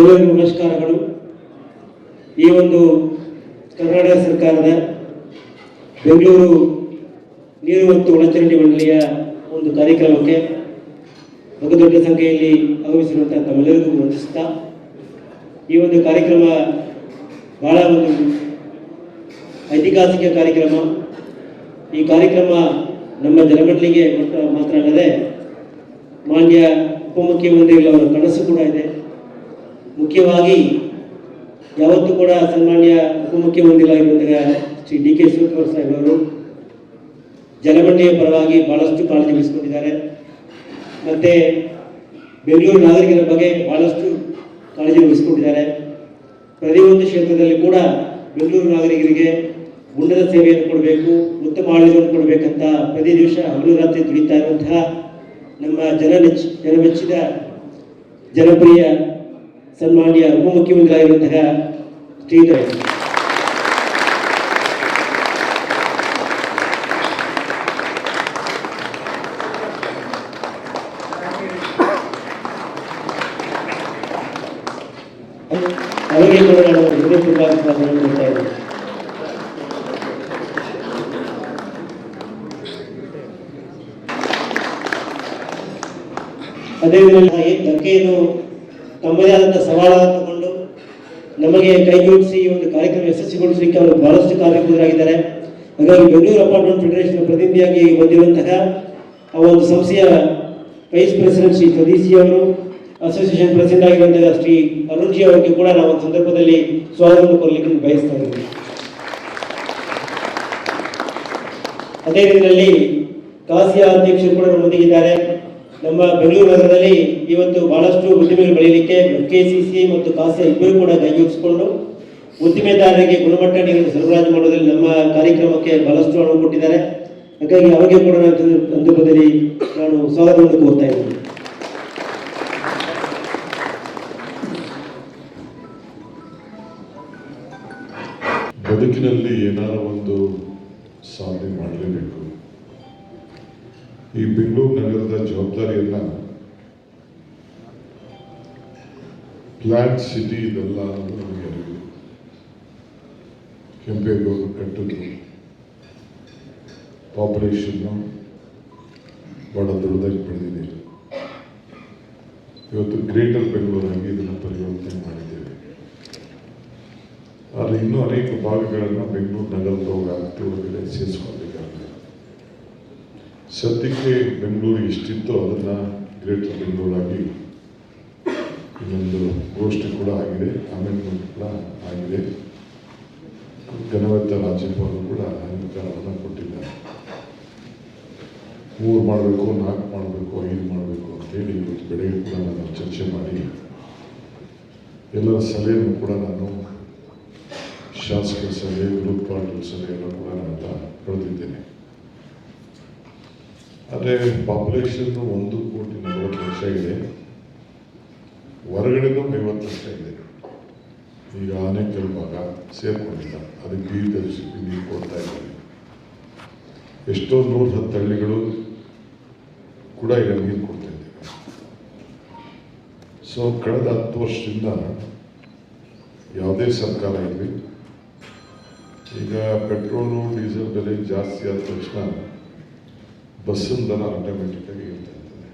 ಎಲ್ಲರಿಗೂ ನಮಸ್ಕಾರಗಳು. ಈ ಒಂದು ಕರ್ನಾಟಕ ಸರ್ಕಾರದ ಬೆಂಗಳೂರು ನೀರು ಮತ್ತು ಒಳಚರಂಡಿ ಮಂಡಳಿಯ ಒಂದು ಕಾರ್ಯಕ್ರಮಕ್ಕೆ ಬಹುದೊಡ್ಡ ಸಂಖ್ಯೆಯಲ್ಲಿ ಆಗಮಿಸಿರುವಂತಹ ತಮ್ಮೆಲ್ಲರಿಗೂ ವಂದಿಸುತ್ತಾ ಈ ಒಂದು ಕಾರ್ಯಕ್ರಮ ಬಹಳ ಒಂದು ಐತಿಹಾಸಿಕ ಕಾರ್ಯಕ್ರಮ. ಈ ಕಾರ್ಯಕ್ರಮ ನಮ್ಮ ಜನಮಂಡಳಿಗೆ ಮಾತ್ರ ಅಲ್ಲದೆ ಮಾನ್ಯ ಉಪಮುಖ್ಯಮಂತ್ರಿಗಳವರ ಕನಸು ಕೂಡ ಇದೆ. ಮುಖ್ಯವಾಗಿ ಯಾವತ್ತೂ ಕೂಡ ಸನ್ಮಾನ್ಯ ಉಪಮುಖ್ಯಮಂತ್ರಿಗಳಾಗಿರುವಂತಹ ಶ್ರೀ ಡಿ ಕೆ ಶಿವಕುಮಾರ್ ಸಾಹೇಬ್ ಅವರು ಜಲಮಂಡಿಯ ಪರವಾಗಿ ಬಹಳಷ್ಟು ಕಾಳಜಿ ವಹಿಸಿಕೊಂಡಿದ್ದಾರೆ. ಮತ್ತೆ ಬೆಂಗಳೂರು ನಾಗರಿಕರ ಬಗ್ಗೆ ಬಹಳಷ್ಟು ಕಾಳಜಿ ವಹಿಸಿಕೊಂಡಿದ್ದಾರೆ. ಪ್ರತಿಯೊಂದು ಕ್ಷೇತ್ರದಲ್ಲಿ ಕೂಡ ಬೆಂಗಳೂರು ನಾಗರಿಕರಿಗೆ ಉನ್ನತ ಸೇವೆಯನ್ನು ಕೊಡಬೇಕು, ಉತ್ತಮ ಆಡಳಿತವನ್ನು ಕೊಡಬೇಕಂತ ಪ್ರತಿ ದಿವಸ ಹಗಲು ರಾತ್ರಿ ದುಡಿತಾ ಇರುವಂತಹ ನಮ್ಮ ಜನ ನೆಚ್ಚ ಜನಮೆಚ್ಚಿದ ಜನಪ್ರಿಯ ಸನ್ಮಾನ್ಯ ಉಪಮುಖ್ಯಮಂತ್ರಿಗಳಾಗಿರುವಂತಹ ಶ್ರೀಧರ್ ಅವರಿಗೆ ಅದೇ ಧಕ್ಕೆಯನ್ನು ತಮ್ಮದೇ ಆದಂಥ ಸವಾಲಾಗಿ ತಗೊಂಡು ನಮಗೆ ಕೈ ಜೋಡಿಸಿ ಈ ಒಂದು ಕಾರ್ಯಕ್ರಮ ಯಶಸ್ವಿಗೊಳಿಸಲಿಕ್ಕೆ ಅವರು ಬಹಳಷ್ಟು ಕಾರ್ಯಕರ್ತರಾಗಿದ್ದಾರೆ ಹಾಗಾಗಿ ಬೆಂಗಳೂರು ಅಪಾರ್ಟ್ಮೆಂಟ್ ಫೆಡರೇಷನ್ ಪ್ರತಿನಿಧಿಯಾಗಿ ಬಂದಿರುವಂತಹ ಆ ಒಂದು ಸಂಸ್ಥೆಯ ವೈಸ್ ಪ್ರೆಸಿಡೆಂಟ್ ಶ್ರೀ ಸದೀಶಿ ಅವರು, ಅಸೋಸಿಯೇಷನ್ ಪ್ರೆಸಿಡೆಂಟ್ ಆಗಿರುವಂತಹ ಶ್ರೀ ಅರುಣ್ಜಿ ಅವರಿಗೆ ಕೂಡ ನಾವು ಒಂದು ಸಂದರ್ಭದಲ್ಲಿ ಸ್ವಾಗತವನ್ನು ಕೊರಲಿಕ್ಕೆ ಬಯಸ್ತಾ ಇದ್ದೀವಿ ಅದೇ ರೀತಿಯಲ್ಲಿ ಕಾಸಿಯ ಅಧ್ಯಕ್ಷರು ಕೂಡ ನಮ್ಮೊಂದಿಗಿದ್ದಾರೆ ನಮ್ಮ ಬೆಂಗಳೂರು ನಗರದಲ್ಲಿ ಇವತ್ತು ಬಹಳಷ್ಟು ಉದ್ದಿಮೆಗಳು ಬೆಳೆಯಲಿಕ್ಕೆ ಕೆಸಿಸಿ ಮತ್ತು ಖಾಸಗಿ ಇಬ್ಬರು ಕೂಡ ಕೈಜೋಡಿಸಿಕೊಂಡು ಉದ್ದಿಮೆದಾರರಿಗೆ ಗುಣಮಟ್ಟ ನೀರನ್ನು ಸರಬರಾಜು ಮಾಡುವುದರಲ್ಲಿ ನಮ್ಮ ಕಾರ್ಯಕ್ರಮಕ್ಕೆ ಬಹಳಷ್ಟು ಹಣ ಕೊಟ್ಟಿದ್ದಾರೆ. ಹಾಗಾಗಿ ಅವರಿಗೆ ಕೂಡ ಸಂದರ್ಭದಲ್ಲಿ ನಾನು ಸ್ವಾಗತವನ್ನು ಕೋರ್ತಾ ಇದ್ದೀನಿ. ಬದುಕಿನಲ್ಲಿ ಏನಾರ ಒಂದು ಸಾಧನೆ ಮಾಡಲೇಬೇಕು. ಈ ಬೆಂಗಳೂರು ನಗರದ ಜವಾಬ್ದಾರಿಯನ್ನ ಪ್ಲಾಂಟ್ ಸಿಟಿ ಇದೆಲ್ಲ ಅನ್ನೋದು ನಮಗೆ ಅರಿವು ಕೆಂಪೇಗೌಡರು ಕಟ್ಟಿದ್ರು ಪಾಪ್ಯುಲೇಷನ್ನು ಬಹಳ ದೊಡ್ಡದಾಗಿ ಬೆಳೆದಿದೆ. ಇವತ್ತು ಗ್ರೇಟರ್ ಬೆಂಗಳೂರಾಗಿ ಇದನ್ನು ಪರಿವರ್ತನೆ ಮಾಡಿದ್ದೇವೆ. ಆದರೆ ಇನ್ನೂ ಅನೇಕ ಭಾಗಗಳನ್ನು ಬೆಂಗಳೂರು ನಗರದ ಒಳಗಡೆ ಸೇರಿಸ್ಕೊಳ್ಬೇಕಾಗಿದೆ ಸದ್ಯಕ್ಕೆ ಬೆಂಗಳೂರು ಎಷ್ಟಿತ್ತೋ ಅದನ್ನು ಗ್ರೇಟರ್ ಬೆಂಗಳೂರಾಗಿ ಇನ್ನೊಂದು ಗೋಷ್ಠಿ ಕೂಡ ಆಗಿದೆ ಅಮೆಂಡ್ಮೆಂಟ್ ಕೂಡ ಆಗಿದೆ. ಘನವೆತ್ತ ರಾಜ್ಯಪಾಲರು ಕೂಡ ಅಂಗೀಕಾರವನ್ನು ಕೊಟ್ಟಿದ್ದಾರೆ. ಮೂರು ಮಾಡಬೇಕು, ನಾಲ್ಕು ಮಾಡಬೇಕು, ಐದು ಮಾಡಬೇಕು ಅಂತೇಳಿ ಇವತ್ತು ಬೆಳಗ್ಗೆ ಕೂಡ ನಾನು ಚರ್ಚೆ ಮಾಡಿ. ಎಲ್ಲರ ಸಲಹೆಯನ್ನು ಕೂಡ ನಾನು ಶಾಸಕರ ಸಲಹೆ ವಿರೋಧ ಪಾರ್ಟಿಗಳ ಸಭೆಯನ್ನು ಕೂಡ ನಾನು ಪಡೆದಿದ್ದೇನೆ ಆದರೆ ಪಾಪ್ಯುಲೇಷನ್ ಒಂದು ಕೋಟಿ ನಲವತ್ತು ಲಕ್ಷ ಇದೆ. ಹೊರಗಡೆನೂ ಐವತ್ತು ಲಕ್ಷ ಇದೆ. ಈಗ ಆನೆ ಭಾಗ ಸೇರ್ಕೊಂಡಿಲ್ಲ. ಅದಕ್ಕೆ ಬೀದಿ ತರಿಸಿ ನೀರು ಕೊಡ್ತಾ ಇದ್ದಾರೆ. ಎಷ್ಟೋ ನೂರ ಹತ್ತು ಹಳ್ಳಿಗಳು ಕೂಡ ಈಗ ನೀರು ಕೊಡ್ತಾ ಇದ್ದೀವಿ ಸೊ ಕಳೆದ ಹತ್ತು ವರ್ಷದಿಂದ ಯಾವುದೇ ಸರ್ಕಾರ ಇರಲಿ. ಈಗ ಪೆಟ್ರೋಲು ಡೀಸೆಲ್ ಬೆಲೆ ಜಾಸ್ತಿ ಆದ ತಕ್ಷಣ ಬಸ್ಸಿನ ದರ ಆಟೋಮೆಟಿಕ್ಕಾಗಿ ಇರ್ತಾ ಇರ್ತದೆ.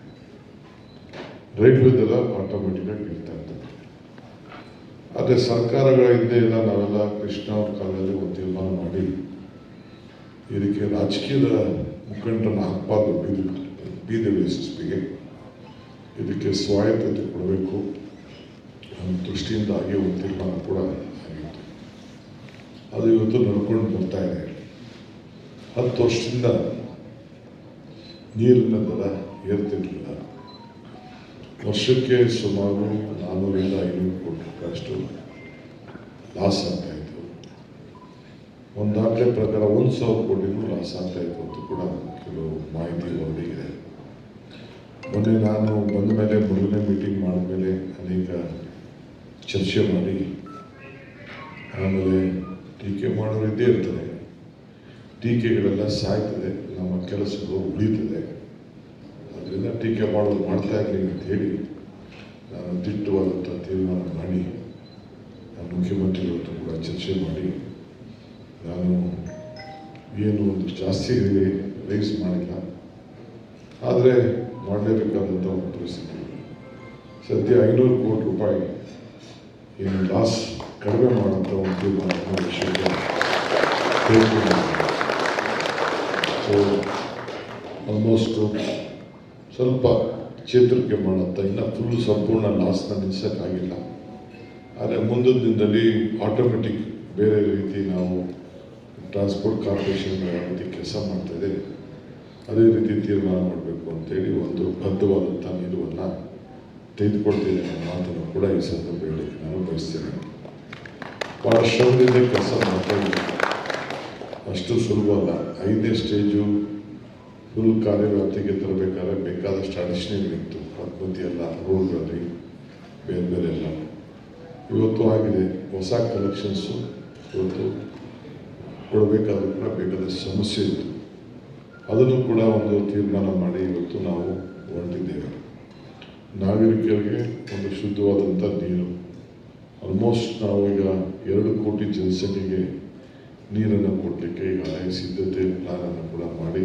ರೈಲ್ವೆ ದರ ಆಟೋಮೆಟಿಕ್ಕಾಗಿ ಇರ್ತಾ ಇರ್ತದೆ. ಆದರೆ ಸರ್ಕಾರಗಳ ಹಿಂದೆ ನಾವೆಲ್ಲ ಕೃಷ್ಣ ಅವ್ರ ಕಾಲದಲ್ಲಿ ಒಂದು ತೀರ್ಮಾನ ಮಾಡಿ, ಇದಕ್ಕೆ ರಾಜಕೀಯದ ಮುಖಂಡರನ್ನು ಹಾಕಬಾರ್ದು, ಬೀದಿ ಬೀದಿ ಯಶಸ್ವಿಗೆ ಇದಕ್ಕೆ ಸ್ವಾಯತ್ತತೆ ಕೊಡಬೇಕು. ನಮ್ಮ ದೃಷ್ಟಿಯಿಂದ ಹಾಗೆ ಒಂದು ತೀರ್ಮಾನ ಕೂಡ ಆಗಿತ್ತು. ಅದು ಇವತ್ತು ನಡ್ಕೊಂಡು ಬರ್ತಾ ಇದೆ. ಹತ್ತು ವರ್ಷದಿಂದ ನೀರಿನ ದರ ಏರ್ತಿರಲಿಲ್ಲ. ವರ್ಷಕ್ಕೆ ಸುಮಾರು ನಾನ್ನೂರಿಂದ ಐನೂರು ಕೋಟಿ ರೂಪಾಯಿ ಅಷ್ಟು ಲಾಸ್ ಆಗ್ತಾ ಇತ್ತು ಒಂದು ದಾಖಲೆ ಪ್ರಕಾರ ಒಂದು ಸಾವಿರ ಕೋಟಿನೂ ಲಾಸ್ ಆಗ್ತಾಯಿತ್ತು ಅಂತ ಕೂಡ ಕೆಲವು ಮಾಹಿತಿ ಹೊರಡಿದೆ ಮೊನ್ನೆ ನಾನು ಬಂದ ಮೇಲೆ ಮೊದಲನೇ ಮೀಟಿಂಗ್ ಮಾಡಿದ್ಮೇಲೆ ಅನೇಕ ಚರ್ಚೆ ಮಾಡಿ, ಆಮೇಲೆ ಟೀಕೆ ಮಾಡೋರು ಇದ್ದೇ ಇರ್ತದೆ ಟೀಕೆಗಳೆಲ್ಲ ಸಾಯ್ತದೆ, ನಮ್ಮ ಕೆಲಸಗಳು ಉಳಿತದೆ. ಅದರಿಂದ ಟೀಕೆ ಮಾಡೋದು ಮಾಡ್ತಾ ಇರಲಿ ಅಂತ ಹೇಳಿ ನಾನು ದಿಟ್ಟವಾದಂಥ ತೀರ್ಮಾನ ಮಾಡಿ ನಾನು ಮುಖ್ಯಮಂತ್ರಿಗಳ ಹತ್ರ ಕೂಡ ಚರ್ಚೆ ಮಾಡಿ, ನಾನು ಏನು ಒಂದು ಜಾಸ್ತಿ ರೈಸ್ ಮಾಡಿಲ್ಲ. ಆದರೆ ಮಾಡಲೇಬೇಕಾದಂಥ ಒಂದು ಪರಿಸ್ಥಿತಿ. ಸದ್ಯ ಐನೂರು ಕೋಟಿ ರೂಪಾಯಿ ಏನು ಲಾಸ್ ಕಡಿಮೆ ಮಾಡುವಂಥ ಒಂದು ತೀರ್ಮಾನ ವಿಷಯ ಆಲ್ಮೋಸ್ಟು ಸ್ವಲ್ಪ ಚೇತರಿಕೆ ಮಾಡುತ್ತಾ, ಇನ್ನು ಫುಲ್ ಸಂಪೂರ್ಣ ಲಾಸ್ನ ನಿಲ್ಲಿಸೋಕ್ಕಾಗಿಲ್ಲ. ಆದರೆ ಮುಂದಿನ ದಿನದಲ್ಲಿ ಆಟೋಮೆಟಿಕ್ ಬೇರೆ ರೀತಿ ನಾವು ಟ್ರಾನ್ಸ್ಪೋರ್ಟ್ ಕಾರ್ಪೊರೇಷನ್ ರೀತಿ ಕೆಲಸ ಮಾಡ್ತಾಯಿದೆ ಅದೇ ರೀತಿ ತೀರ್ಮಾನ ಮಾಡಬೇಕು ಅಂತೇಳಿ ಒಂದು ಬದ್ಧವಾದಂಥ ನಿಲುವನ್ನು ತೆಗೆದುಕೊಳ್ತೀನಿ ಅನ್ನೋ ಮಾತನ್ನು ಕೂಡ ಈ ಸಂದರ್ಭದಲ್ಲಿ ನಾನು ಬಯಸ್ತೇನೆ. ಭಾಳ ಶ್ರಮದಿಂದ ಕೆಲಸ ಮಾಡ್ತಾ ಅಷ್ಟು ಸುಲಭ ಅಲ್ಲ ಐದನೇ ಸ್ಟೇಜು ಫುಲ್ ಕಾರ್ಯವ್ಯಾಪ್ತಿಗೆ ತರಬೇಕಾದ್ರೆ ಬೇಕಾದಷ್ಟು ಅಡಿಷನಲ್ ಇತ್ತು ಪ್ರಕೃತಿ ಎಲ್ಲ ರೋಡ್ಗಳಲ್ಲಿ ಬೇರೆ ಬೇರೆ ಎಲ್ಲ. ಇವತ್ತು ಆಗಿದೆ ಹೊಸ ಕಲೆಕ್ಷನ್ಸು ಇವತ್ತು ಕೊಡಬೇಕಾದ್ರೂ ಕೂಡ ಬೇಕಾದಷ್ಟು ಸಮಸ್ಯೆ ಇತ್ತು. ಅದನ್ನು ಕೂಡ ಒಂದು ತೀರ್ಮಾನ ಮಾಡಿ ಇವತ್ತು ನಾವು ಹೊರಟಿದ್ದೇವೆ. ನಾಗರಿಕರಿಗೆ ಒಂದು ಶುದ್ಧವಾದಂಥ ನೀರು. ಆಲ್ಮೋಸ್ಟ್ ನಾವು ಈಗ ಎರಡು ಕೋಟಿ ಜನಸಂಖ್ಯೆಗೆ ನೀರನ್ನು ಕೊಡಲಿಕ್ಕೆ ಈಗ ಸಿದ್ಧತೆ ಪ್ಲಾನನ್ನು ಕೂಡ ಮಾಡಿ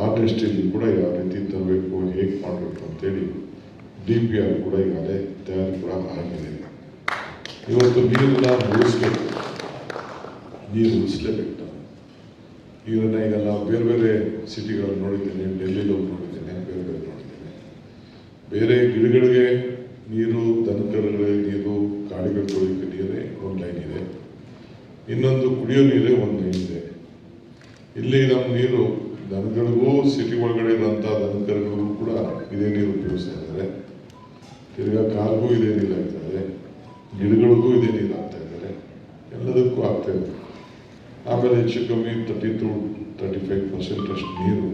ಆ ದೃಷ್ಟಿಯಲ್ಲಿ ಕೂಡ ಯಾವ ರೀತಿ ತರಬೇಕು ಹೇಗೆ ಮಾಡಬೇಕು ಅಂತೇಳಿ ಡಿ ಪಿ ಆರ್ ಕೂಡ ಈಗಾಗಲೇ ತಯಾರು ಕೂಡ ಆಗಿದೆ. ಇವತ್ತು ನೀರನ್ನ ಉಳಿಸ್ಬೇಕು. ನೀರು ಉಳಿಸ್ಲೇಬೇಕು. ನಾವು ಇದನ್ನು ಈಗ ನಾವು ಬೇರೆ ಬೇರೆ ಸಿಟಿಗಳಲ್ಲಿ ನೋಡಿದ್ದೇನೆ, ಡೆಲ್ಲಿಲಿ ಹೋಗಿ ನೋಡಿದ್ದೇನೆ, ಬೇರೆ ಬೇರೆ ನೋಡಿದ್ದೇನೆ. ಬೇರೆ ಗಿಡಗಳಿಗೆ ನೀರು, ದನಕರುಗಳಿಗೆ ನೀರು ಗಾಡಿಗಳು ತೊಳಿಯೋಕ್ಕೆ ನೀರೇ ಒಂದು ಲೈನ್ ಇದೆ. ಇನ್ನೊಂದು ಕುಡಿಯೋ ನೀರೇ ಒಂದು ಇದೆ ಇಲ್ಲಿ ನಮ್ಮ ನೀರು ದನಗಳಿಗೂ ಸಿಟಿ ಒಳಗಡೆ ಇರುವಂಥ ದನಕರುಗಳಿಗೂ ಕೂಡ ಇದೇ ನೀರು ಉಪಯೋಗಿಸ್ತಾ ಇದ್ದಾರೆ. ತಿರ್ಗಾ ಕಾರ್ಗೂ ಇದೇ ನೀರು ಆಗ್ತಾ ಇದೆ ಗಿಡಗಳಿಗೂ ಇದೇ ನೀರು ಆಗ್ತಾ ಇದ್ದಾರೆ. ಎಲ್ಲದಕ್ಕೂ ಆಗ್ತಾ ಇದೆ ಆಮೇಲೆ ಹೆಚ್ಚು ಕಮ್ಮಿ thirty two thirty five percent ಅಷ್ಟು ನೀರು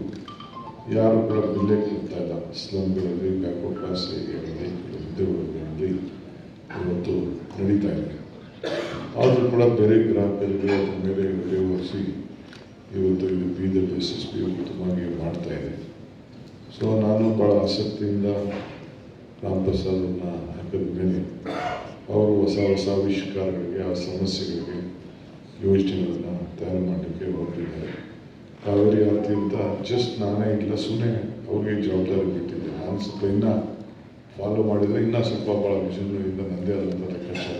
ಯಾರು ಕೂಡ ಬಿಲ್ಲೇ ಕೊಡ್ತಾ ಇಲ್ಲ. ಸ್ಲಮ್ಗಳಲ್ಲಿ, ಬ್ಯಾಕ್ವರ್ಡ್ ಕ್ಲಾಸ್ ಏರಿಯಾಗಳಲ್ಲಿ ಇವತ್ತು ನಡೀತಾ ಇದೆ. ಆದರೂ ಕೂಡ ಬೇರೆ ಗ್ರಾಹಕರಿಗೆ ಮೇಲೆ ಹೊರಿಸಿ ಇವತ್ತು ಇದು ಬೀದರ್ ಎಸ್ ಎಸ್ ಪಿ ಉತ್ತಮವಾಗಿ ಮಾಡ್ತಾ ಇದೆ. ಸೊ ನಾನು ಭಾಳ ಆಸಕ್ತಿಯಿಂದ ರಾಮ್ ಪ್ರಸಾದನ್ನು ಹಾಕಿದ ಮೇಲೆ ಅವರು ಹೊಸ ಹೊಸ ಆವಿಷ್ಕಾರಗಳಿಗೆ, ಆ ಸಮಸ್ಯೆಗಳಿಗೆ ಯೋಜನೆಗಳನ್ನು ತಯಾರು ಮಾಡಲಿಕ್ಕೆ ಹೊರಟಿದ್ದಾರೆ. ಕಾವೇರಿ ಅತ್ಯಂತ ಅಂತ ಜಸ್ಟ್ ನಾನೇ ಇಲ್ಲ ಸುಮ್ಮನೆ ಅವ್ರಿಗೆ ಜವಾಬ್ದಾರಿ ಬಿಟ್ಟಿದ್ದೆ. ನಾನು ಸ್ವಲ್ಪ ಇನ್ನೂ ಫಾಲೋ ಮಾಡಿದರೆ ಇನ್ನೂ ಸ್ವಲ್ಪ ಭಾಳ ವಿಷಯಗಳಿಂದ ನನ್ನದೇ ಆದಂಥ ಲೆಕ್ಕಾಚಾರ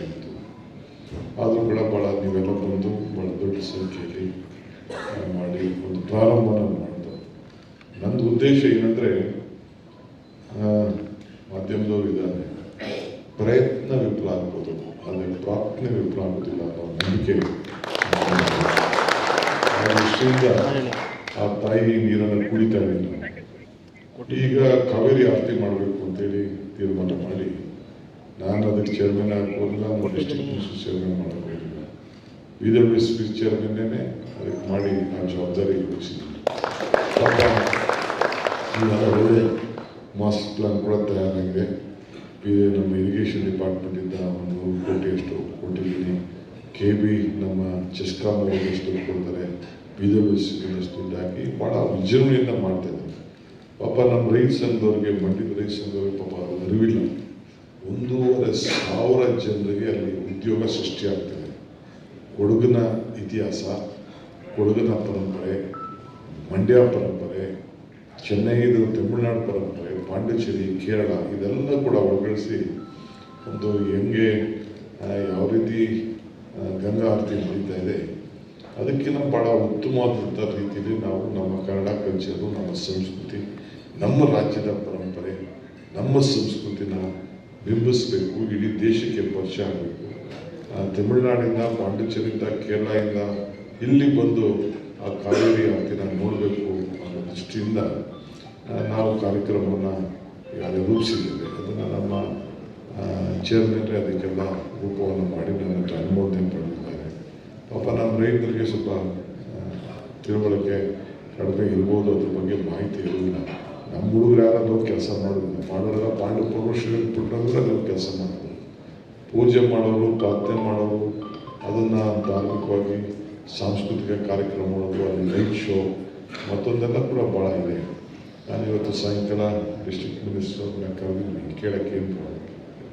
ಆದರೂ ಕೂಡ ಭಾಳ ನೀವೆಲ್ಲ ಬಂದು ಭಾಳ ದೊಡ್ಡ ಸಂಖ್ಯೆಯಲ್ಲಿ ಮಾಡಿ ಒಂದು ಪ್ರಾರಂಭನ ಮಾಡಿದೆ ನಂದು ಉದ್ದೇಶ ಏನಂದರೆ ಮಾಧ್ಯಮದವ್ರು ಇದ್ದಾರೆ. ಪ್ರಯತ್ನ ವಿಫಲ ಆಗ್ಬೋದು. ಆದರೆ ಪ್ರಾರ್ಥನೆ ವಿಫಲ ಆಗೋದಿಲ್ಲ ಅನ್ನೋ ನಂಬಿಕೆ ಆ ತಾಯಿ ನೀರನ್ನು ಕುಡಿತಾ ಇದ್ದೀನಿ. ಈಗ ಕಾವೇರಿ ಆರತಿ ಮಾಡಬೇಕು ಅಂತೇಳಿ ತೀರ್ಮಾನ ಮಾಡಿ ನಾನು ಅದಕ್ಕೆ ಚೇರ್ಮನ್ ಆಗ್ಬೋದಿಲ್ಲ ನಾನು district minister chairman B S P ಚೇರ್ಮನ್ನೇ ಅದಕ್ಕೆ ಮಾಡಿ ನಾನು ಜವಾಬ್ದಾರಿ ಒಳ್ಳೆ ಮಾಸ್ಟರ್ ಪ್ಲಾನ್ ಕೂಡ ತಯಾರಾಗಿದೆ. ಇದೆ ನಮ್ಮ ಇರಿಗೇಷನ್ ಡಿಪಾರ್ಟ್ಮೆಂಟಿಂದ ಒಂದು ಕೋಟಿಯಷ್ಟು ಕೊಟ್ಟಿದ್ದೀನಿ. ಕೆ ಬಿ ನಮ್ಮ ಚೆಸ್ಕಾಮ್ ಎಷ್ಟು ಬಿ ಕೊಡ್ತಾರೆ. ಪಿ ಎಷ್ಟು ದುಡ್ಡು ಹಾಕಿ ಭಾಳ ವಿಜೃಂಭಣೆಯಿಂದ ಮಾಡ್ತಾ ಇದ್ದೀನಿ. ಪಾಪ ನಮ್ಮ ರೈತ ಸಂಘದವ್ರಿಗೆ ಮಂಡ್ಯದ ರೈತ ಸಂಘದವ್ರಿಗೆ ಪಾಪ ಅದು ಅರಿವಿಲ್ಲ. ಒಂದೂವರೆ ಸಾವಿರ ಜನರಿಗೆ ಅಲ್ಲಿ ಉದ್ಯೋಗ ಸೃಷ್ಟಿಯಾಗ್ತದೆ. ಕೊಡಗಿನ ಇತಿಹಾಸ, ಕೊಡಗಿನ ಪರಂಪರೆ, ಮಂಡ್ಯ ಪರಂಪರೆ ಚೆನ್ನೈದು ತಮಿಳುನಾಡು ಪರಂಪರೆ, ಪಾಂಡಿಚೇರಿ, ಕೇರಳ ಇದೆಲ್ಲ ಕೂಡ ಒಳಗಡಿಸಿ ಒಂದು ಹೆಂಗೆ ಯಾವ ರೀತಿ ಗಂಗಾ ಆರತಿ ನಡೀತಾ ಇದೆ, ಅದಕ್ಕಿಂತ ಭಾಳ ಉತ್ತಮವಾದಂಥ ರೀತಿಯಲ್ಲಿ ನಾವು ನಮ್ಮ ಕನ್ನಡ ಕಲ್ಚರು, ನಮ್ಮ ಸಂಸ್ಕೃತಿ, ನಮ್ಮ ರಾಜ್ಯದ ಪರಂಪರೆ, ನಮ್ಮ ಸಂಸ್ಕೃತಿನ ಬಿಂಬಿಸಬೇಕು ಇಡೀ ದೇಶಕ್ಕೆ ಪರಿಚಯ ಆಗಬೇಕು. ತಮಿಳುನಾಡಿಂದ, ಪಾಂಡಿಚೇರಿಯಿಂದ, ಕೇರಳದಿಂದ ಇಲ್ಲಿ ಬಂದು ಆ ಕಾವೇರಿ ಆರತಿನ ನೋಡಬೇಕು ಅನ್ನೋ ದೃಷ್ಟಿಯಿಂದ ನಾವು ಕಾರ್ಯಕ್ರಮವನ್ನು ಯಾರು ರೂಪಿಸಿದ್ದೇವೆ. ಅದನ್ನು ನಮ್ಮ ಚೇರ್ಮನ್ರೇ ಅದಕ್ಕೆಲ್ಲ ರೂಪವನ್ನು ಮಾಡಿ ನನ್ನ ಹತ್ರ ಅನುಮೋದನೆ ಪಡೆದಿದ್ದಾರೆ. ಪಾಪ ನಮ್ಮ ರೈತರಿಗೆ ಸ್ವಲ್ಪ ತಿಳುವಳಿಕೆ ಕಡಿಮೆ ಇರ್ಬೋದು, ಅದ್ರ ಬಗ್ಗೆ ಮಾಹಿತಿ ಇರಲಿಲ್ಲ ನಮ್ಮ ಹುಡುಗರು ಯಾರಾದ್ರೂ ಕೆಲಸ ಮಾಡೋದಿಲ್ಲ ಮಾಡೋರೆಲ್ಲ ಪಾಂಡು ಪರಮೇಶ್ವರ ಬಿಟ್ಟಂದ್ರೆ ನಾವು ಕೆಲಸ ಮಾಡ್ತಾರೆ ಪೂಜೆ ಮಾಡೋರು, ಪ್ರಾರ್ಥನೆ ಮಾಡೋರು, ಅದನ್ನು ಧಾರ್ಮಿಕವಾಗಿ ಸಾಂಸ್ಕೃತಿಕ ಕಾರ್ಯಕ್ರಮಗಳು ಅಲ್ಲಿ ಲೈಟ್ ಶೋ ಮತ್ತೊಂದೆಲ್ಲ ಕೂಡ ಭಾಳ ಇದೆ. ನಾನು ಇವತ್ತು ಸಾಯಂಕಾಲ ಡಿಸ್ಟ್ರಿಕ್ಟ್ ಮಿನಿಸ್ಟರ್ನ ಕರೆದಿದ್ದೀನಿ ಕೇಳೋಕ್ಕೆ ಏನು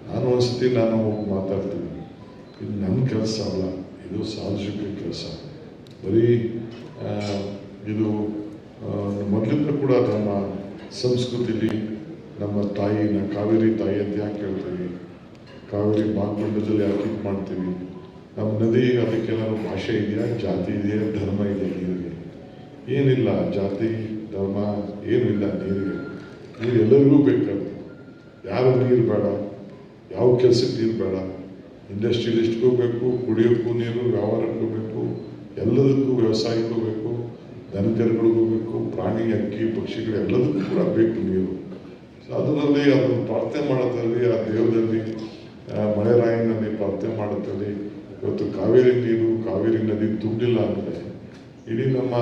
ನಾನು ಒಂದ್ಸತಿ ನಾನು ಹೋಗಿ ಮಾತಾಡ್ತೀನಿ. ಇದು ನನ್ನ ಕೆಲಸ ಅಲ್ಲ, ಇದು ಸಾರ್ವಜನಿಕ ಕೆಲಸ. ಬರೀ ಇದು ಮೊದಲಿಂದ ಕೂಡ ನಮ್ಮ ಸಂಸ್ಕೃತಿಲಿ ನಮ್ಮ ತಾಯಿನ ಕಾವೇರಿ ತಾಯಿ ಅಂತ ಯಾಕೆ ಕೇಳ್ತೀವಿ ಕಾವೇರಿ ಬಾಗ್ಮಂಡಲದಲ್ಲಿ ಯಾಕೆ ಇದು ಮಾಡ್ತೀವಿ ನಮ್ಮ ನದಿ, ಅದಕ್ಕೆಲ್ಲ ಭಾಷೆ ಇದೆಯಾ? ಜಾತಿ ಇದೆಯಾ? ಧರ್ಮ ಇದೆಯಾ ನೀರಿಗೆ? ಏನಿಲ್ಲ, ಜಾತಿ, ಧರ್ಮ ಏನು ಇಲ್ಲ ನೀರಿಗೆ. ನೀರು ಎಲ್ಲರಿಗೂ ಬೇಕಾಗುತ್ತೆ ಯಾರು ನೀರು ಬೇಡ, ಯಾವ ಕೆಲಸಕ್ಕೆ ನೀರು ಬೇಡ. ಇಂಡಸ್ಟ್ರಿಯಲಿಸ್ಟ್ಗೂ ಬೇಕು, ಕುಡಿಯೋಕ್ಕೂ ನೀರು, ವ್ಯವಹಾರಕ್ಕೂ ಬೇಕು, ಎಲ್ಲದಕ್ಕೂ ವ್ಯವಸಾಯಕ್ಕೂ ಬೇಕು ದನಕರುಗಳಿಗೂ ಬೇಕು. ಪ್ರಾಣಿ, ಅಕ್ಕಿ ಪಕ್ಷಿಗಳೆಲ್ಲದಕ್ಕೂ ಕೂಡ ಬೇಕು ನೀರು. ಸೊ ಅದರಲ್ಲಿ ಅದನ್ನು ಪ್ರಾರ್ಥನೆ ಮಾಡೋದ್ರಲ್ಲಿ, ಆ ದೇವರಲ್ಲಿ ಮಳೆರಾಯಿನಲ್ಲಿ ಪ್ರಾರ್ಥನೆ ಮಾಡೋದ್ರಲ್ಲಿ ಇವತ್ತು ಕಾವೇರಿ ನೀರು, ಕಾವೇರಿ ನದಿ ತುಂಬಿಲ್ಲ ಅಂದರೆ ಇಡೀ ನಮ್ಮ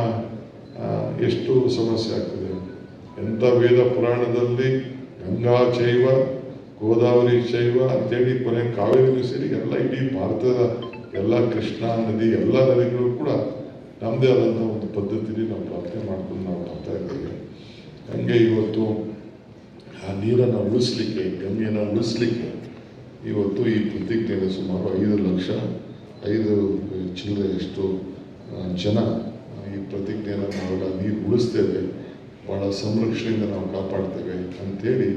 ಎಷ್ಟು ಸಮಸ್ಯೆ ಆಗ್ತದೆ. ಎಂಥ ವೇದ ಪುರಾಣದಲ್ಲಿ ಗಂಗಾ ಚೈವ ಗೋದಾವರಿ ಶೈವ ಅಂತೇಳಿ ಕೊನೆ ಕಾವೇರಿ ಸೇರಿ ಎಲ್ಲ ಇಡೀ ಭಾರತದ ಎಲ್ಲ ಕೃಷ್ಣಾ ನದಿ, ಎಲ್ಲ ನದಿಗಳು ಕೂಡ ನಮ್ಮದೇ ಆದಂಥ ಒಂದು ಪದ್ಧತಿಲಿ ನಾವು ಪ್ರಾರ್ಥನೆ ಮಾಡ್ಕೊಂಡು ನಾವು ಬರ್ತಾ ಇದ್ದೀವಿ. ಹಂಗೆ ಇವತ್ತು ಆ ನೀರನ್ನು ಉಳಿಸ್ಲಿಕ್ಕೆ ಗಂಗೆಯನ್ನು ಉಳಿಸ್ಲಿಕ್ಕೆ ಇವತ್ತು ಈ ಪ್ರತಿಜ್ಞೆಗೆ ಸುಮಾರು ಐದು ಲಕ್ಷ, ಐದು ಚಿಲ್ಲರೆಯಷ್ಟು ಎಷ್ಟು ಜನ ಈ ಪ್ರತಿಜ್ಞೆಯನ್ನು ನಾವೆಲ್ಲ ನೀರು ಉಳಿಸ್ತೇವೆ ಭಾಳ ಸಂರಕ್ಷಣೆಯಿಂದ ನಾವು ಕಾಪಾಡ್ತೇವೆ ಅಂಥೇಳಿ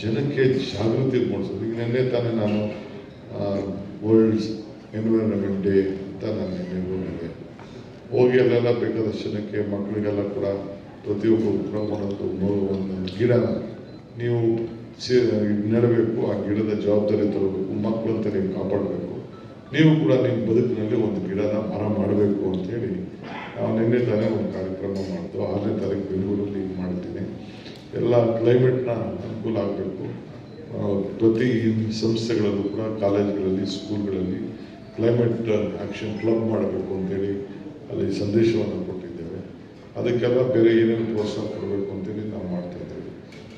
ಜನಕ್ಕೆ ಜಾಗೃತಿ ಮೂಡಿಸೋದು. ಈಗ ನಿನ್ನೆ ತಾನೇ ನಾನು ವರ್ಲ್ಡ್ಸ್ ಎನ್ವೈರನ್ಮೆಂಟ್ ಡೇ ಅಂತ ನಾನು ನಿನ್ನೆ ಹೋಗಿದ್ದೆ ಹೋಗಿ ಅಲ್ಲೆಲ್ಲ ಬೇಕಾದಷ್ಟು ದರ್ಶನಕ್ಕೆ ಮಕ್ಕಳಿಗೆಲ್ಲ ಕೂಡ ಪ್ರತಿಯೊಬ್ಬರು ಕೂಡ ಮಾಡೋದು ಒಂದು ಗಿಡನ ನೀವು ಸೇ ನೆಡಬೇಕು, ಆ ಗಿಡದ ಜವಾಬ್ದಾರಿ ತಗೋಬೇಕು ಮಕ್ಕಳಂತ ನೀವು ಕಾಪಾಡಬೇಕು. ನೀವು ಕೂಡ ನಿಮ್ಮ ಬದುಕಿನಲ್ಲಿ ಒಂದು ಗಿಡನ ಮರ ಮಾಡಬೇಕು ಅಂತೇಳಿ ನಾವು ನಿನ್ನೆ ತಾನೇ ಒಂದು ಕಾರ್ಯಕ್ರಮ ಮಾಡಿದ್ದು ಆರನೇ ತಾರೀಕು ಬೆಂಗಳೂರಲ್ಲಿ ಮಾಡ್ತೀನಿ. ಎಲ್ಲ ಕ್ಲೈಮೇಟ್ನ ಅನುಕೂಲ ಆಗಬೇಕು. ಪ್ರತಿ ಸಂಸ್ಥೆಗಳಲ್ಲೂ ಕೂಡ ಕಾಲೇಜ್ಗಳಲ್ಲಿ ಸ್ಕೂಲ್ಗಳಲ್ಲಿ ಕ್ಲೈಮೇಟ್ ಆ್ಯಕ್ಷನ್ ಕ್ಲಬ್ ಮಾಡಬೇಕು ಅಂತೇಳಿ ಅಲ್ಲಿ ಸಂದೇಶವನ್ನು ಕೊಟ್ಟಿದ್ದೇವೆ. ಅದಕ್ಕೆಲ್ಲ ಬೇರೆ ಏನೇನು ಪ್ರೋತ್ಸಾಹ ಕೊಡಬೇಕು ಅಂತೇಳಿ ನಾವು ಮಾಡ್ತಾ ಇದ್ದೇವೆ.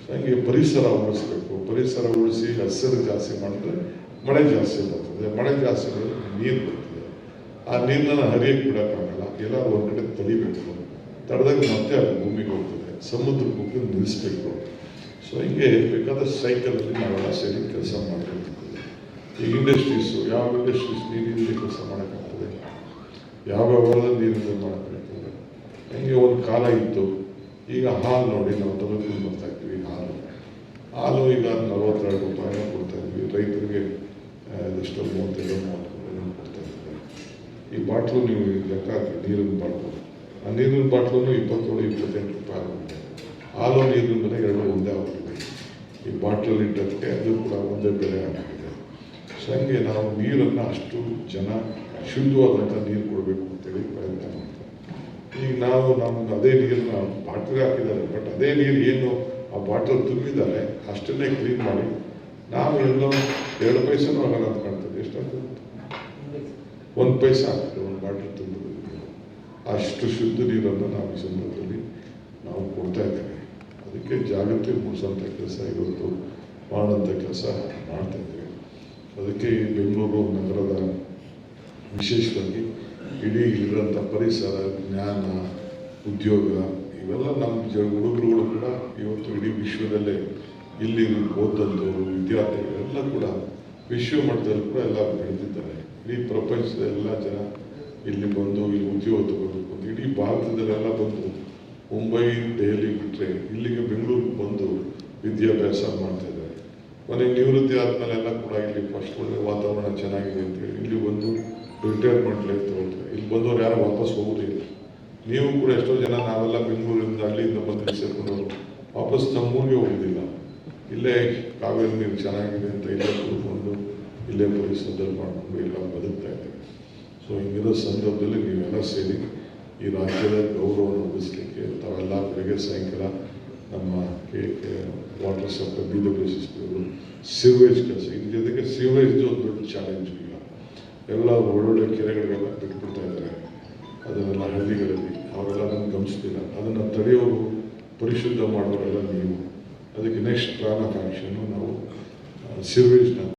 ಸೊ ಹಂಗೆ ಪರಿಸರ ಉಳಿಸ್ಬೇಕು. ಪರಿಸರ ಉಳಿಸಿ ಹಸಿರು ಜಾಸ್ತಿ ಮಾಡಿದ್ರೆ ಮಳೆ ಜಾಸ್ತಿ ಬರ್ತದೆ. ಮಳೆ ಜಾಸ್ತಿ ಬಂದರೆ ನೀರು ಬರ್ತದೆ. ಆ ನೀರನ್ನ ಹರಿಯಕ್ಕೆ ಬಿಡೋಕ್ಕಾಗಲ್ಲ. ಎಲ್ಲರೂ ಒಂದು ಕಡೆ ತಡಿಬೇಕು. ತಡೆದಾಗ ಮತ್ತೆ ಅದು ಭೂಮಿಗೆ ಹೋಗ್ತದೆ. ಸಮುದ್ರಕ್ಕೆ ಹೋಗಿ ನಿಲ್ಲಿಸ್ಬೇಕು. ಸೊ ಹಿಂಗೆ ಬೇಕಾದ ಸೈಕಲಲ್ಲಿ ನಾವೆಲ್ಲ ಸೇರಿ ಕೆಲಸ ಮಾಡಬೇಕು ಈ ಇಂಡಸ್ಟ್ರೀಸು, ಯಾವ ಇಂಡಸ್ಟ್ರೀಸ್ ನೀರಿಲ್ಲದೆ ಕೆಲಸ ಮಾಡೋಕ್ಕಾಗ್ತದೆ? ಯಾವ ವ್ಯವಹಾರದಲ್ಲಿ ನೀರು ಹಂಗೆ ಒಂದು ಕಾಲ ಇತ್ತು. ಈಗ ಹಾಲು ನೋಡಿ ನಾವು ತಗೊಂಡು ಬರ್ತಾ ಇದ್ವಿ ಹಾಲು. ಹಾಲು ಈಗ ನಲವತ್ತೆರಡು ರೂಪಾಯಿನ ಕೊಡ್ತಾ ಇದ್ವಿ. ರೈತರಿಗೆ ಎಷ್ಟು ಮೂವತ್ತೈದು ಮೂವತ್ತು ರೂಪಾಯಿ ಕೊಡ್ತಾ ಇದ್ದಾರೆ. ಈ ಬಾಟ್ಲು ನೀವು ಲೆಕ್ಕ ಹಾಕಿ, ನೀರಿನ ಬಾಟ್ಲು. ಆ ನೀರಿನ ಬಾಟ್ಲೂ ಇಪ್ಪತ್ತೇಳು, ಇಪ್ಪತ್ತೆಂಟು ರೂಪಾಯಿ ಆಗುತ್ತೆ. ಹಾಲು ನೀರಿನ ಬೆಲೆ ಎರಡು ಒಂದೇ ಆಗಿದೆ ಈ ಬಾಟ್ಲಲ್ಲಿ ಇಟ್ಟದಕ್ಕೆ ಅದು ಕೂಡ ಒಂದೇ ಬೆಲೆ ಆಗಿದೆ ಸೊ ಹಂಗೆ ನಾವು ನೀರನ್ನು ಅಷ್ಟು ಜನ ಶುದ್ಧವಾದಂಥ ನೀರು ಕೊಡಬೇಕು ಅಂತೇಳಿ ಪ್ರಯತ್ನ ಮಾಡ್ತಾರೆ. ಈಗ ನಾವು ನಮ್ಗೆ ಅದೇ ನೀರನ್ನ ಬಾಟ್ಲಿಗೆ ಹಾಕಿದ್ದಾರೆ. ಬಟ್ ಅದೇ ನೀರು ಏನು ಆ ಬಾಟಲ್ ತುಂಬಿದ್ದಾರೆ, ಅಷ್ಟನ್ನೇ ಕ್ಲೀನ್ ಮಾಡಿ ನಾವು ಎಲ್ಲೋ ಎರಡು ಪೈಸೆನೂ ಆಗಲ್ಲ ಅಂತ ಕಾಣ್ತದೆ. ಎಷ್ಟಾಗ್ತದೆ? ಒಂದು ಪೈಸೆ ಆಗ್ತದೆ, ಒಂದು ಬಾಟಲ್ ತುಂಬಿದ್ರೆ ಅಷ್ಟು ಶುದ್ಧ ನೀರನ್ನು ನಾವು ಈ ಸಂದರ್ಭದಲ್ಲಿ ನಾವು ಕೊಡ್ತಾ ಇದ್ದೇವೆ. ಅದಕ್ಕೆ ಜಾಗೃತಿ ಮೂಡಿಸೋಂಥ ಕೆಲಸ ಇವತ್ತು ಮಾಡೋಂಥ ಕೆಲಸ ಮಾಡ್ತಾ ಇದ್ದೇವೆ. ಅದಕ್ಕೆ ಬೆಂಗಳೂರು ನಗರದ ವಿಶೇಷವಾಗಿ ಇಡೀ ಇಲ್ಲಿರೋಂಥ ಪರಿಸರ, ಜ್ಞಾನ, ಉದ್ಯೋಗ, ಇವೆಲ್ಲ ನಮ್ಮ ಜ ಹುಡುಗರುಗಳು ಕೂಡ ಇವತ್ತು ಇಡೀ ವಿಶ್ವದಲ್ಲೇ ಇಲ್ಲಿ ಓದಂಥವ್ರು ವಿದ್ಯಾರ್ಥಿಗಳೆಲ್ಲ ಕೂಡ ವಿಶ್ವ ಮಟ್ಟದಲ್ಲಿ ಕೂಡ ಎಲ್ಲ ಬೆಳೆದಿದ್ದಾರೆ. ಇಡೀ ಪ್ರಪಂಚದ ಎಲ್ಲ ಜನ ಇಲ್ಲಿ ಬಂದು, ಇಲ್ಲಿ ಉದ್ಯೋಗ ತಗೋಬೇಕು ಇಡೀ ಭಾರತದಲ್ಲೆಲ್ಲ ಬಂದು ಮುಂಬೈ, ದೆಹಲಿ ಬಿಟ್ಟರೆ ಇಲ್ಲಿಗೆ ಬೆಂಗಳೂರಿಗೆ ಬಂದು ವಿದ್ಯಾಭ್ಯಾಸ ಮಾಡ್ತಾ ಇದ್ದಾರೆ. ಕೊನೆಗೆ ನಿವೃತ್ತಿ ಆದಮೇಲೆ ಎಲ್ಲ ಕೂಡ ಇಲ್ಲಿ ಫಸ್ಟ್ ಒಳ್ಳೆ ವಾತಾವರಣ ಚೆನ್ನಾಗಿದೆ ಅಂತೇಳಿ ಇಲ್ಲಿ ಬಂದು ರಿಟೈರ್ಮೆಂಟ್ ಲೈಫ್ ತಗೊಳ್ತಾರೆ ಇಲ್ಲಿ ಬಂದವ್ರು ಯಾರು ವಾಪಸ್ ಹೋಗೋದಿಲ್ಲ ನೀವು ಕೂಡ ಎಷ್ಟೋ ಜನ ನಾವೆಲ್ಲ ಬೆಂಗಳೂರಿಂದ ಹಳ್ಳಿಯಿಂದ ಬಂದು ಸೇರ್ಕೊಂಡವರು. ವಾಪಸ್ ನಮ್ಮೂರಿಗೆ ಹೋಗೋದಿಲ್ಲ. ಇಲ್ಲೇ ಕಾವೇರಿ ನೀರು ಚೆನ್ನಾಗಿದೆ ಅಂತ ಇಲ್ಲೇ ಕೂತ್ಕೊಂಡು ಇಲ್ಲೇ ಪರಿಸರದಲ್ಲಿ ಮಾಡಿಕೊಂಡು ಎಲ್ಲ ಬದುಕ್ತಾ ಇದ್ದೀವಿ. ಸೊ ಹಿಂಗಿರೋ ಸಂದರ್ಭದಲ್ಲಿ ನೀವೆಲ್ಲ ಸೇರಿ ಈ ರಾಜ್ಯದ ಗೌರವವನ್ನು ಉಳಿಸ್ಲಿಕ್ಕೆ ತಾವೆಲ್ಲ ಬೆಳಗ್ಗೆ ಸಾಯಂಕಾಲ ನಮ್ಮ K water supply B W system sewage ಕೆಲಸ. ಇದ್ರ ಜೊತೆಗೆ ಸಿವೇಜ್ ಒಂದು ದೊಡ್ಡ ಚಾಲೆಂಜ್ ಎಲ್ಲ ಒಳ್ಳೊಳ್ಳೆ ಕೆರೆಗಳಿಗೆಲ್ಲ ಬಿಟ್ಬಿಡ್ತಾ ಇದ್ದಾರೆ. ಅದನ್ನೆಲ್ಲ ಹಳ್ಳಿಗಳಲ್ಲಿ ಅವರೆಲ್ಲ ನಮ್ಗೆ ಗಮನಿಸ್ತಿಲ್ಲ. ಅದನ್ನು ತಡೆಯೋರು ಪರಿಶುದ್ಧ ಮಾಡೋರೆಲ್ಲ ನೀವು. ಅದಕ್ಕೆ ನೆಕ್ಸ್ಟ್ ಪ್ಲಾನ್ ಆ್ಯಕ್ಷನ್ನು ನಾವು ಸಿವೇಜ್ನ